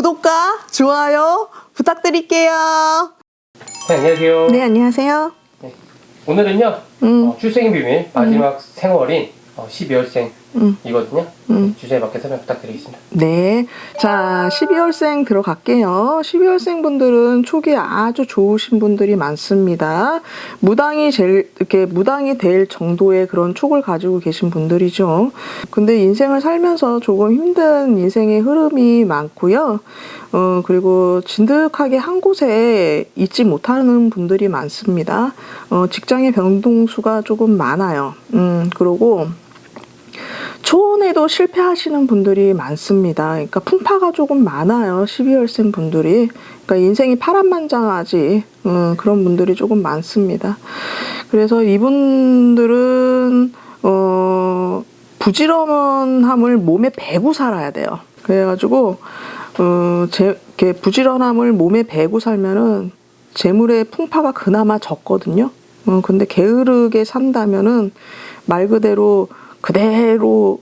구독과 좋아요 부탁드릴게요. 네, 안녕하세요. 네, 안녕하세요. 오늘은요, 음. 어, 출생의 비밀 마지막 생월인 어, 12월생 이거든요. 음. 주제에 맞게 설명 부탁드리겠습니다. 네. 자, 12월생 들어갈게요. 12월생 분들은 촉이 아주 좋으신 분들이 많습니다. 무당이 제일, 이렇게 무당이 될 정도의 그런 촉을 가지고 계신 분들이죠. 근데 인생을 살면서 조금 힘든 인생의 흐름이 많고요. 어, 그리고 진득하게 한 곳에 있지 못하는 분들이 많습니다. 어, 직장의 변동수가 조금 많아요. 음, 그리고 초혼에도 실패하시는 분들이 많습니다. 그러니까 풍파가 조금 많아요. 12월생 분들이. 그러니까 인생이 파란만장하지. 음, 그런 분들이 조금 많습니다. 그래서 이분들은, 어, 부지런함을 몸에 배고 살아야 돼요. 그래가지고, 어, 제, 이렇게 부지런함을 몸에 배고 살면은 재물의 풍파가 그나마 적거든요. 어, 근데 게으르게 산다면은 말 그대로 그대로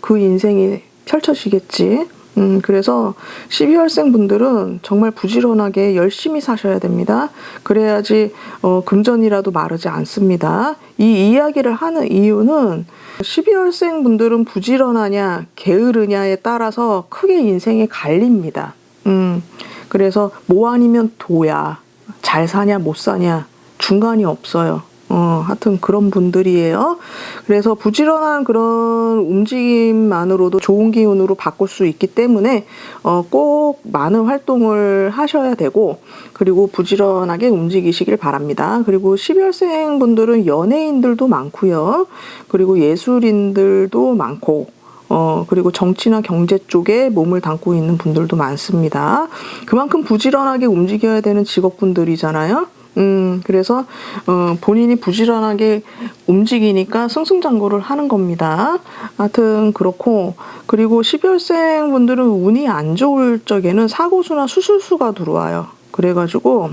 그 인생이 펼쳐지겠지. 음, 그래서 12월생 분들은 정말 부지런하게 열심히 사셔야 됩니다. 그래야지, 어, 금전이라도 마르지 않습니다. 이 이야기를 하는 이유는 12월생 분들은 부지런하냐, 게으르냐에 따라서 크게 인생이 갈립니다. 음, 그래서 뭐 아니면 도야. 잘 사냐, 못 사냐, 중간이 없어요. 어, 하여튼 그런 분들이에요. 그래서 부지런한 그런 움직임만으로도 좋은 기운으로 바꿀 수 있기 때문에 어, 꼭 많은 활동을 하셔야 되고 그리고 부지런하게 움직이시길 바랍니다. 그리고 12월생 분들은 연예인들도 많고요. 그리고 예술인들도 많고 어, 그리고 정치나 경제 쪽에 몸을 담고 있는 분들도 많습니다. 그만큼 부지런하게 움직여야 되는 직업분들이잖아요. 음, 그래서, 어, 본인이 부지런하게 움직이니까 승승장구를 하는 겁니다. 하여튼, 그렇고, 그리고 12월생 분들은 운이 안 좋을 적에는 사고수나 수술수가 들어와요. 그래가지고,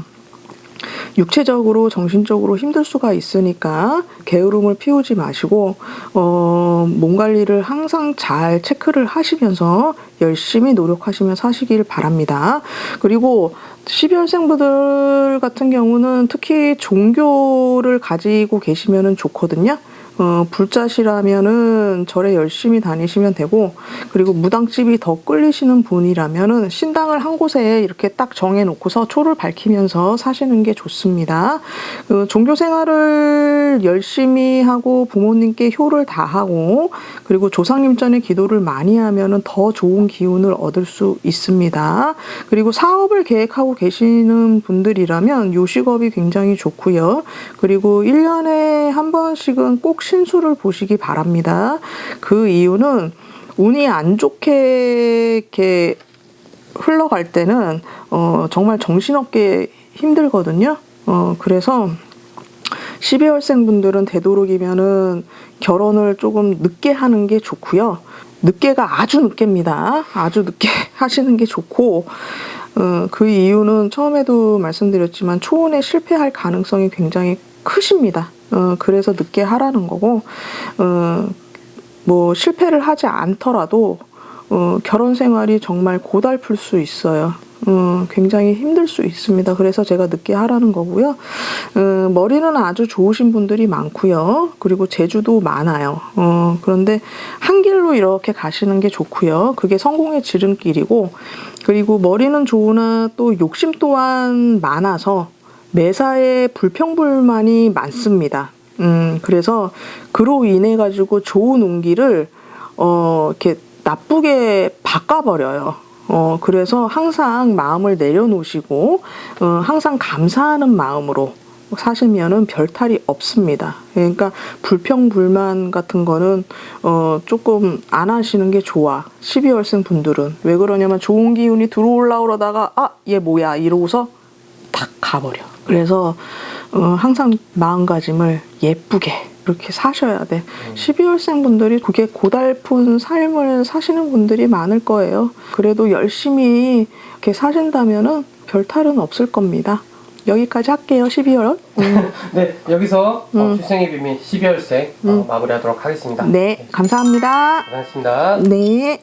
육체적으로 정신적으로 힘들 수가 있으니까 게으름을 피우지 마시고 어, 몸 관리를 항상 잘 체크를 하시면서 열심히 노력하시며 사시길 바랍니다. 그리고 12월생분들 같은 경우는 특히 종교를 가지고 계시면 좋거든요. 어, 불자시라면은 절에 열심히 다니시면 되고, 그리고 무당집이 더 끌리시는 분이라면은 신당을 한 곳에 이렇게 딱 정해놓고서 초를 밝히면서 사시는 게 좋습니다. 그 종교 생활을 열심히 하고 부모님께 효를 다하고, 그리고 조상님 전에 기도를 많이 하면은 더 좋은 기운을 얻을 수 있습니다. 그리고 사업을 계획하고 계시는 분들이라면 요식업이 굉장히 좋고요. 그리고 1년에 한 번씩은 꼭 신수를 보시기 바랍니다. 그 이유는 운이 안 좋게 이렇게 흘러갈 때는 어, 정말 정신없게 힘들거든요. 어, 그래서 12월생 분들은 되도록이면은 결혼을 조금 늦게 하는 게 좋고요. 늦게가 아주 늦게입니다. 아주 늦게 하시는 게 좋고, 어, 그 이유는 처음에도 말씀드렸지만 초혼에 실패할 가능성이 굉장히 크십니다. 어, 그래서 늦게 하라는 거고, 어, 뭐 실패를 하지 않더라도 어, 결혼 생활이 정말 고달플 수 있어요. 어, 굉장히 힘들 수 있습니다. 그래서 제가 늦게 하라는 거고요. 어, 머리는 아주 좋으신 분들이 많고요. 그리고 재주도 많아요. 어, 그런데 한 길로 이렇게 가시는 게 좋고요. 그게 성공의 지름길이고, 그리고 머리는 좋으나 또 욕심 또한 많아서 매사에 불평불만이 많습니다. 음, 그래서 그로 인해 가지고 좋은 운기를 어, 이렇게 나쁘게 바꿔버려요. 어, 그래서 항상 마음을 내려놓으시고, 어, 항상 감사하는 마음으로 사시면은 별 탈이 없습니다. 그러니까 불평불만 같은 거는 어, 조금 안 하시는 게 좋아. 12월생 분들은. 왜 그러냐면 좋은 기운이 들어올라 그러다가, 아, 얘 뭐야. 이러고서 탁 가버려. 그래서 어, 항상 마음가짐을 예쁘게 이렇게 사셔야 돼. 12월생 분들이 그게 고달픈 삶을 사시는 분들이 많을 거예요. 그래도 열심히 이렇게 사신다면은 별 탈은 없을 겁니다. 여기까지 할게요. 12월. 음, 네, 여기서 어, 출생의 비밀 12월생 어, 마무리하도록 하겠습니다. 네, 감사합니다. 고생하셨습니다. 네.